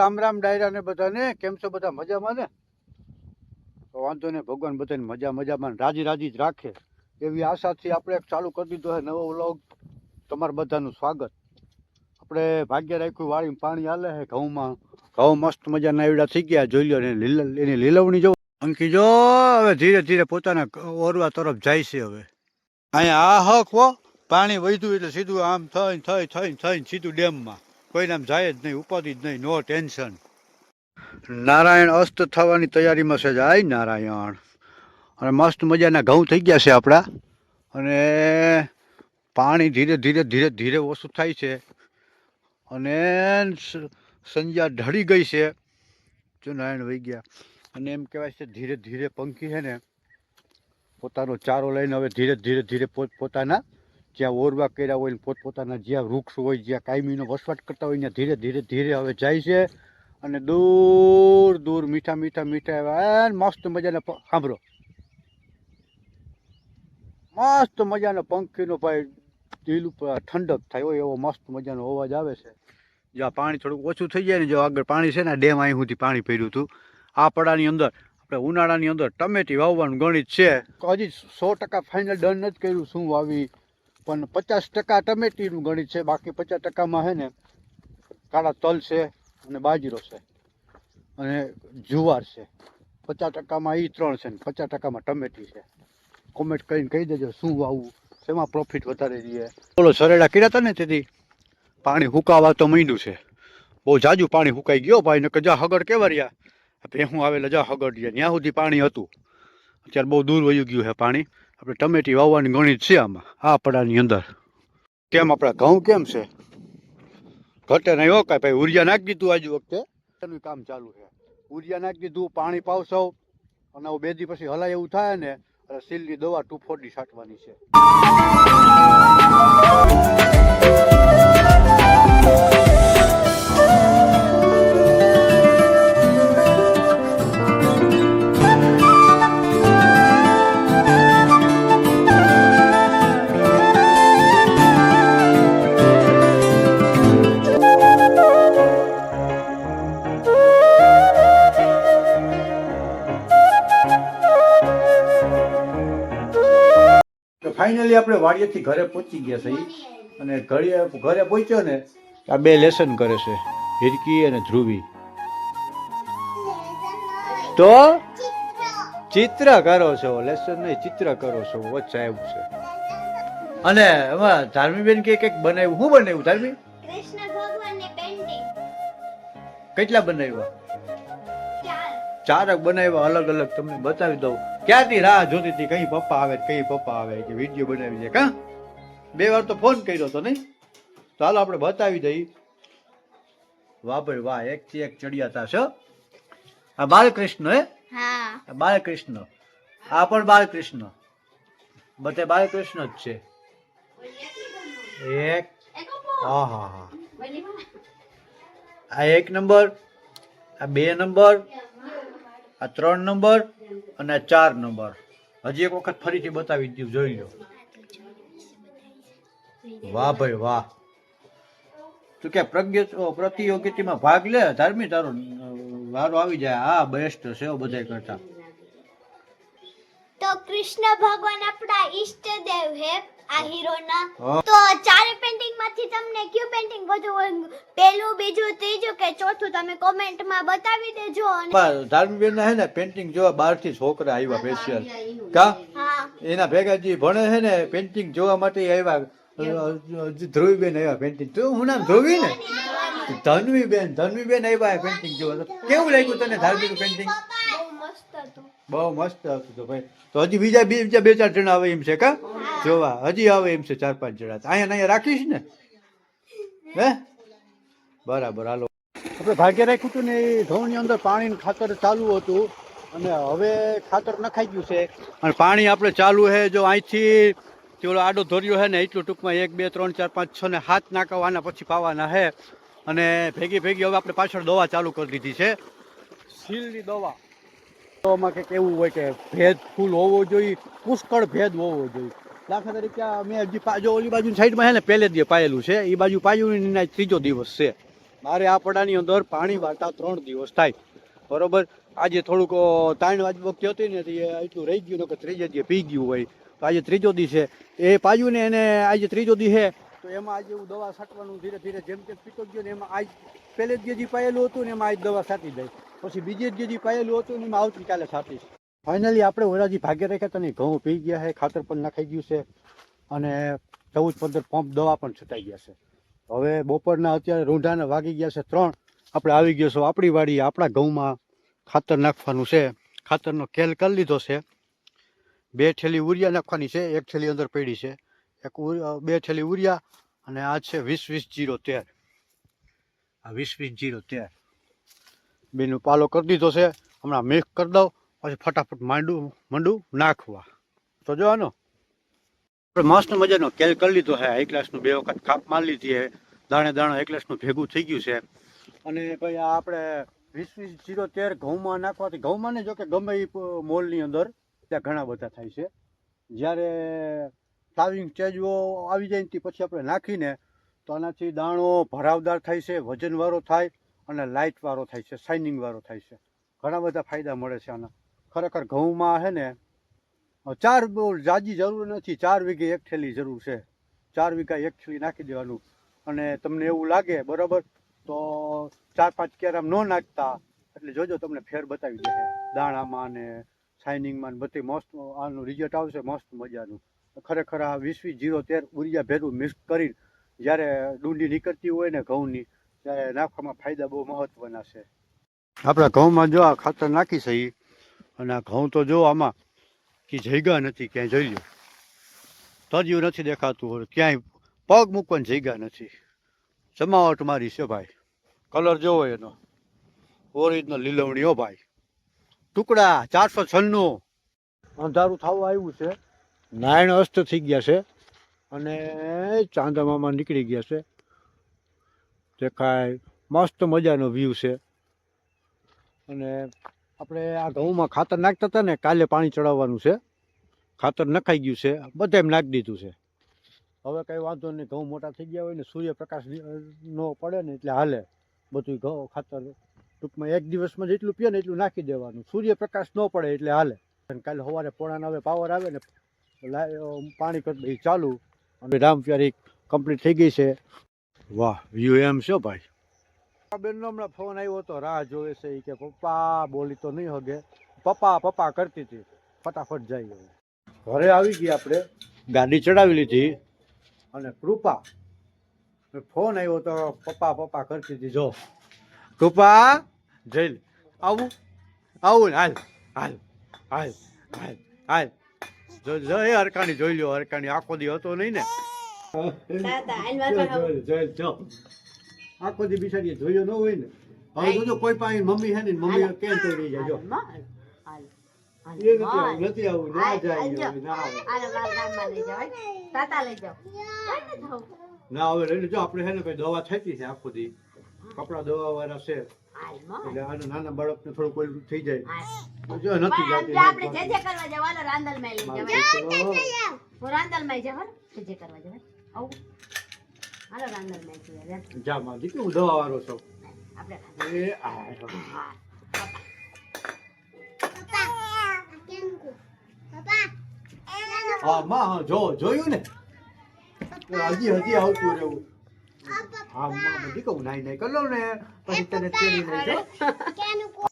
રામ રામ ડાયરા ને બધાને, કેમ છો બધા? મજામાં ને? તો વાંધો ને ભગવાન બધાને મજા મજામાં રાજી રાજી જ રાખે. એવી આશાથી આપણે ચાલુ કરી દીધો છે નવો વ્લોગ. તમારા બધાનું સ્વાગત. આપણે ભાગ્ય રાખ્યું વાળી પાણી હાલે છે ઘઉંમાં. ઘઉં મસ્ત મજાના એવડા થઈ ગયા, જોઈ લો, એની લીલવણી જો અંકી જો, હવે ધીરે ધીરે પોતાના ઓરવા તરફ જાય છે હવે. અહીંયા આ હક હો, પાણી વધ્યું એટલે સીધું આમ થઈને થઈ થઈને થઈને સીધું ડેમમાં. કોઈને આમ જાય જ નહીં, ઉપાધિ જ નહીં, નો ટેન્શન. નારાયણ અસ્ત થવાની તૈયારીમાં છે જાય નારાયણ. અને મસ્ત મજાના ઘઉં થઈ ગયા છે આપણા. અને પાણી ધીરે ધીરે ધીરે ધીરે ઓછું થાય છે. અને સંજ્યા ઢળી ગઈ છે. જો નારાયણ વહી ગયા. અને એમ કહેવાય છે ધીરે ધીરે પંખી છે ને, પોતાનો ચારો લઈને હવે ધીરે ધીરે ધીરે પોત પોતાના જ્યાં ઓરવા કર્યા હોય પોતપોતાના જ્યાં વૃક્ષ હોય, જ્યાં કાયમીનો વસવાટ કરતા હોય, ત્યાં ધીરે ધીરે ધીરે હવે જાય છે અને દૂર દૂર મીઠા મીઠા મીઠા એવા મસ્ત મજાના સાંભળો. મસ્ત મજાનો પંખીનો ભાઈ દિલ ઉપર ઠંડક થાય હોય એવો મસ્ત મજાનો અવાજ આવે છે. જ્યાં પાણી થોડુંક ઓછું થઈ જાય ને, જો આગળ પાણી છે ને ડેમ અહીં સુધી પાણી પડ્યું હતું. આ પડાની અંદર, આપણે ઉનાળાની અંદર ટમેટી વાવવાનું ગણિત છે. હજી સો ટકા ફાઇનલ ડન નથી કર્યું, શું વાવી? પણ પચાસ ટકા ટમેટીનું ગણિત છે, બાકી પચાસ ટકામાં છે ને કાળા તલ છે અને બાજરો છે અને જુવાર છે. પચાસ ટકામાં એ ત્રણ છે ને પચાસ ટકામાં ટમેટી છે. કોમેન્ટ કરીને કહી દેજો શું વાવવું શેમાં પ્રોફિટ વધારે રહીએ બોલો, સરેડા કર્યા હતા ને તેથી? પાણી હુકાવા તો માંડ્યું છે. બહુ જાજુ પાણી હુકાઈ ગયો ભાઈ, નકર જા હગડ કેવા રહ્યા ભેહું આવેલા જા હગડ રહ્યા ત્યાં સુધી પાણી હતું. અત્યારે બહુ દૂર વયું ગયું છે પાણી. આપણે ટમેટી વાવવાની ગણિત છે આમાં, આ પડાની અંદર. કેમ આપણા ઘઉં કેમ છે? ઘટે નહીં હો કાંઈ, ભાઈ, ઉરિયા નાખી દીધું આજ વખતે. એનું કામ ચાલુ છે. ઉરિયા નાખી દીધું, પાણી પાવશો અને બે દી પછી હલાય એવું થાય ને, એટલે સીલની દવા ટુ ફોર્ટી છાંટવાની છે. ફાઇનલી આપણે વાડિયાથી ઘરે પહોંચી ગયા છે અને ઘરે ઘરે પહોંચ્યો ને આ બે લેસન કરે છે હિરકી અને ધ્રુવી. તો? ચિત્ર કરો છો લેસન નહીં ચિત્ર કરો છો વચ્ચે આવ્યું છે. અને એમાં ધાર્મીબેન કે કંઈક બનાવ્યું? શું બનાવ્યું ધાર્મી? કૃષ્ણ ભગવાનની પેન્ટિંગ કેટલા બનાવ્યા? ચાર. ચારક બનાવ્યા અલગ અલગ તમને બતાવી દઉં. ક્યાંથી રાહ જોતી હતી? કઈ પપ્પા આવે કઈ પપ્પા આવે? કે વીડિયો બનાવી દે કા? બે વાર તો ફોન કર્યો તો નહીં? ચાલો આપણે બતાવી દઈ વાહ ભાઈ વાહ એક થી એક ચડિયાતા છે. આ બાલકૃષ્ણ હે? હા. બાલકૃષ્ણ. આ પણ બાલકૃષ્ણ. બધે બાલકૃષ્ણ જ છે. એક. હા હા હા. આ એક નંબર આ બે નંબર આ ત્રણ નંબર અને ચાર નંબર. હજી એક વખત ફરીથી બતાવી દઉં જોઈ લો. વાહ ભાઈ વાહ. તું કે પ્રજ્ઞ પ્રતિયોગિતામાં ભાગ લે, ધાર્મિક તારો વારો આવી જાય. હા બેસ્ટ છે હો બધાય કરતા. તો કૃષ્ણ ભગવાન આપણા ઈષ્ટદેવ હે. આ હીરોના. તો ચાર પેઇન્ટિંગમાંથી તમને કયું પેઇન્ટિંગ વધુ પહેલું બીજું ત્રીજું કે ચોથું તમે કોમેન્ટમાં બતાવી દેજો અને ધાર્મીબેન હે ને પેઇન્ટિંગ જોવા બહારથી છોકરા આવ્યા સ્પેશિયલ કા? એના ભેગા જે ભણે છે ને પેન્ટિંગ જોવા માટે આવ્યા. ધ્રુવીબેન આવ્યા પેન્ટિંગ. તું હું નામ ધ્રુવી ને? ધનવીબેન ધનવીબેન આવ્યા પેન્ટિંગ જોવા. કેવું લાગ્યું તને ધાર્મિક પેન્ટિંગ? બહુ મસ્ત હતું. બહુ મસ્ત હતું તો ભાઈ. તો હજી બીજા બીજા બે ચાર જણા આવે એમ છે કા? જોવા. હજી આવે એમ છે ચાર પાંચ જણા. અહીંયા અહીંયા રાખીશ ને? હે? બરાબર હાલો. આપણે ભાગ્ય રાખ્યું હતું ને એ ઘઉંની અંદર પાણી ખાતર ચાલુ હતું. અને હવે ખાતર નખાઈ ગયું છે. અને પાણી આપણે ચાલુ છે જો અહીંથી તે આડો ધોર્યો છે ને એટલું ટૂંકમાં એક બે ત્રણ ચાર પાંચ છ ને હાથ નાખવાના પછી પાવાના છે અને ભેગી ભેગી હવે આપણે પાછળ દવા ચાલુ કરી દીધી છે. સીલની દવા. દવામાં કંઈક એવું હોય કે ભેદ ફૂલ હોવો જોઈએ, પુષ્કળ ભેદ હોવો જોઈએ. દાખલા તરીકે મેં હજી જો ઓલી બાજુ સાઈડમાં છે ને, પહેલે દી પાયેલું છે એ બાજુ પાયું ત્રીજો દિવસ છે. મારે આ પડાની અંદર પાણી વાળતા ત્રણ દિવસ થાય. બરોબર? આજે થોડુંક તાણ વાગે વખતે હતી ને, એટલું રહી ગયું કે ત્રીજે દી પી ગયું હોય. તો આજે ત્રીજો દી છે. એ પાયું ને એને આજે ત્રીજો દી છે. તો એમાં આજે હું દવા છાંટવાનું ધીરે ધીરે જેમ તેમ પીતો ગયો ને, એમાં આજ પહેલે જે પાયેલું હતું ને, એમાં આજ દવા છાંટી દઈ પછી બીજે જ પાયેલું હતું એમાં આવતીકાલે છાંટીશ ફાઇનલી આપણે ઓરાજી ભાગે રાખ્યા તને ઘઉં પી ગયા છે, ખાતર પણ નાખાઈ ગયું છે અને ચૌદ પંદર પંપ દવા પણ છૂટાઈ ગયા છે. હવે બપોરના અત્યારે રૂંઢાના વાગી ગયા છે ત્રણ. આપણે આવી ગયો છો આપણી વાડી, આપણા ઘઉંમાં ખાતર નાખવાનું છે. ખાતરનો કેલ કરી લીધો છે. બે થેલી ઉરિયા નાખવાની છે, એક થેલી અંદર પડી છે. એક બે થેલી ઉરિયા અને આ છે વીસ વીસ જીરો તેર. આ વીસ વીસ જીરો તેર. બેનું પાલો કરી દીધો છે. હમણાં મિક્સ કરી દઉં, પછી ફટાફટ માંડું, મંડું નાખવા. તો જો આનો. આપણે મસ્ત મજાનો કેલ કરી લીધો છે. એક ગ્લાસનું બે વખત કાપ મારી લીધી છે. દાણે દાણે એક ગ્લાસનું ભેગું થઈ ગયું છે. અને ભાઈ આ આપણે વીસ વીસ જીરો તેર ઘઉંમાં નાખવાથી, ઘઉંમાં જો કે ગમે એ મોલની અંદર, ત્યાં ઘણા બધા થાય છે. જ્યારે ફ્લાવિંગ ચેજવો આવી જાય ને પછી આપણે નાખીને, તો આનાથી દાણો ભરાવદાર થાય છે, વજનવાળો થાય અને લાઇટવાળો થાય છે શાઇનિંગવાળો થાય છે. ઘણા બધા ફાયદા મળે છે આના. ખરેખર ઘઉંમાં છે ને, ચાર બહુ જાજી જરૂર નથી, ચાર વીઘે એક થેલી જરૂર છે. ચાર વીઘા એક થેલી નાખી દેવાનું. અને તમને એવું લાગે, બરાબર? તો ચાર પાંચ કેરામ ન નાખતા. એટલે જોજો તમને ફેર બતાવી દે દાણામાં ને શાઇનિંગમાં બધી મસ્ત, આનું રિઝલ્ટ આવશે મસ્ત મજાનું. ખરેખર આ વીસ વીસ જીરો તેર ઉરિયા ભેરું મિક્સ કરીને જ્યારે ડુંડી નીકળતી હોય ને ઘઉંની ત્યારે નાખવામાં ફાયદા બહુ મહત્વના છે. આપણા ઘઉંમાં જો આ ખાતર નાખી છે અને આ ઘઉં તો જો આમાં કે જગ્યા નથી, ક્યાંય જોઈ લ્યો. તજિયું નથી દેખાતું હોય, ક્યાંય પગ મૂકવાની જગ્યા નથી. જમાવટ મારી છે ભાઈ. કલર જોવો એનો. ઓરિજિનલ લીલવણી હો ભાઈ. ટુકડા ચારસો છન્નું. અંધારું થવું આવ્યું છે. નારાયણ અસ્ત થઈ ગયા છે. અને ચાંદામામાં નીકળી ગયા છે. દેખાય મસ્ત મજાનો વ્યૂ છે. અને આપણે આ ઘઉંમાં ખાતર નાખતા હતા ને, કાલે પાણી ચડાવવાનું છે. ખાતર નખાઈ ગયું છે. બધે નાખી દીધું છે. હવે કંઈ વાંધો નહીં, ઘઉં મોટા થઈ ગયા હોય ને, સૂર્યપ્રકાશ ન પડે ને, એટલે હાલે. બધું ઘઉં, ખાતર ટૂંકમાં એક દિવસમાં જેટલું પીએ ને એટલું નાખી દેવાનું. સૂર્યપ્રકાશ ન પડે એટલે હાલે. અને કાલે સવારે પોણા નવે પાવર આવે ને પાણી કરી ચાલુ. અને રામપ્યારી કમ્પ્લીટ થઈ ગઈ છે. વાહ વ્યૂ એમ છે ભાઈ? બેનનો હમણાં ફોન આવ્યો હતો રાહ જોવે છે કે પપ્પા બોલી તો નહીં હગે. પપ્પા પપ્પા કરતી હતી. ફટાફટ જઈ ઘરે આવી ગઈ આપણે. ગાડી ચડાવી લીધી. અને કૃપા. ફોન આવ્યો તો પપ્પા પપ્પા કરતી હતી. જો. કૃપા જઈ આવું? આવું હાલ હાલ હાલ હાલ હાલ. જો હરકાણી જોઈ લ્યો હરકાણી આખો દી હતો નહીં ને. આખો દી બિચારીએ જોયો ન હોય ને હવે જોજો કોઈ પાસે મમ્મી હે ને મમ્મી કેમ તો રહી જાય જો. નથી આવું ના જાય ના હવે લઈને જો આપણે હે ને ભાઈ દવા થતી છે આખો દી. કપડા દવા વાળા છે એટલે આના નાના બાળકને થોડું કોઈ થઈ જાય. જો નથી જાતી આપણે જે જે કરવા જવાનું રાંદલમાં લઈ જવાય રાંદલમાં જવાનું જે જે કરવા જવાય આવું. હાલો માં જા માં દીકરી દવા વાળો છું? આપણે એ આ હા. માં હા જો જોયું ને? હજી હજી આવતું રહેવું. હા માં બધી કહું નાઈ નાઈ કરી ને. પછી તને તેડી લઈ જાઉં.